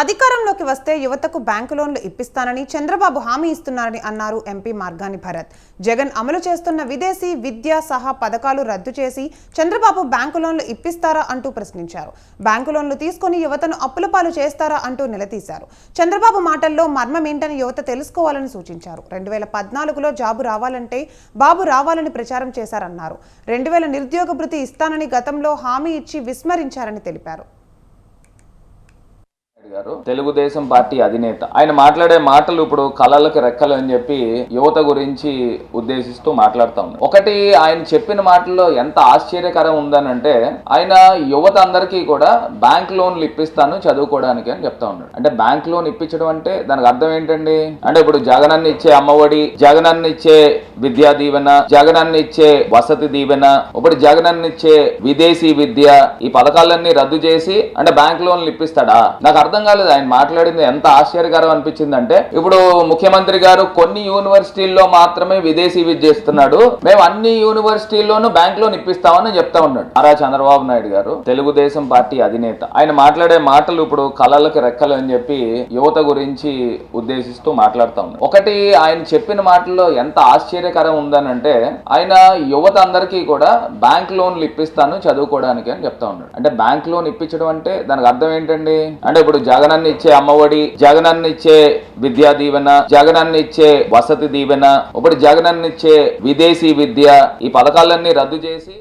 అధికారంలోకి వస్తే యువతకు బ్యాంకు లోన్లు ఇప్పిస్తానని చంద్రబాబు హామీ ఇస్తున్నారని అన్నారు ఎంపీ మార్గాని భరత్. జగన్ అమలు చేస్తున్న విదేశీ విద్యా సహా పథకాలు రద్దు చేసి చంద్రబాబు బ్యాంకు లోన్లు ఇప్పిస్తారా అంటూ ప్రశ్నించారు. బ్యాంకు లోన్లు తీసుకుని యువతను అప్పుల పాలు చేస్తారా అంటూ నిలదీశారు. చంద్రబాబు మాటల్లో మర్మమేంటని యువత తెలుసుకోవాలని సూచించారు. రెండు వేల పద్నాలుగులో జాబు రావాలంటే బాబు రావాలని ప్రచారం చేశారన్నారు. రెండు వేల నిరుద్యోగ భృతి ఇస్తానని గతంలో హామీ ఇచ్చి విస్మరించారని తెలిపారు. గారు. తెలుగుదేశం పార్టీ అధినేత. ఆయన మాట్లాడే మాటలు ఇప్పుడు కళలకు రెక్కలు అని చెప్పి యువత గురించి ఉద్దేశిస్తూ మాట్లాడుతా ఉన్నారు. ఒకటి ఆయన చెప్పిన మాటల్లో ఎంత ఆశ్చర్యకరం ఉందనంటే ఆయన యువత అందరికీ కూడా బ్యాంక్ లోన్లు ఇప్పిస్తాను చదువుకోవడానికి అని చెప్తా ఉన్నాడు. అంటే బ్యాంక్ లోన్ ఇప్పించడం అంటే దానికి అర్థం ఏంటండి? అంటే ఇప్పుడు జగనన్న ఇచ్చే అమ్మఒడి జగనన్న ఇచ్చే విద్యా దీవెన జగనన్న ఇచ్చే వసతి దీవెన ఇప్పుడు జగనన్న ఇచ్చే విదేశీ విద్య ఈ పథకాలన్నీ రద్దు చేసి అంటే బ్యాంక్ లోన్లు ఇప్పిస్తాడా? నాకు అర్థం అర్థం కాలేదు. ఆయన మాట్లాడింది ఎంత ఆశ్చర్యకరం అనిపించింది అంటే ఇప్పుడు ముఖ్యమంత్రి గారు కొన్ని యూనివర్సిటీల్లో మాత్రమే విదేశీ విద్య ఇస్తున్నాడు. మేము అన్ని యూనివర్సిటీల్లోనూ బ్యాంక్ లోన్ ఇప్పిస్తామని చెప్తా ఉన్నాడు. నారా చంద్రబాబు నాయుడు గారు తెలుగుదేశం పార్టీ అధినేత. ఆయన మాట్లాడే మాటలు ఇప్పుడు కళలకు రెక్కలు అని చెప్పి యువత గురించి ఉద్దేశిస్తూ మాట్లాడుతా ఉన్నాడు ఒకటి ఆయన చెప్పిన మాటల్లో ఎంత ఆశ్చర్యకరం ఉందనంటే ఆయన యువత అందరికీ కూడా బ్యాంక్ లోన్లు ఇప్పిస్తాను చదువుకోవడానికి అని చెప్తా ఉన్నాడు. అంటే బ్యాంక్ లోన్ ఇప్పించడం అంటే దానికి అర్థం ఏంటండి? అంటే ఇప్పుడు జగనన్న ఇచ్చే అమ్మఒడి జగనన్న ఇచ్చే విద్యా దీవెన జగనన్న ఇచ్చే వసతి దీవెన ఇప్పుడు జగనన్న ఇచ్చే విదేశీ విద్య ఈ పథకాలన్నీ రద్దు చేసి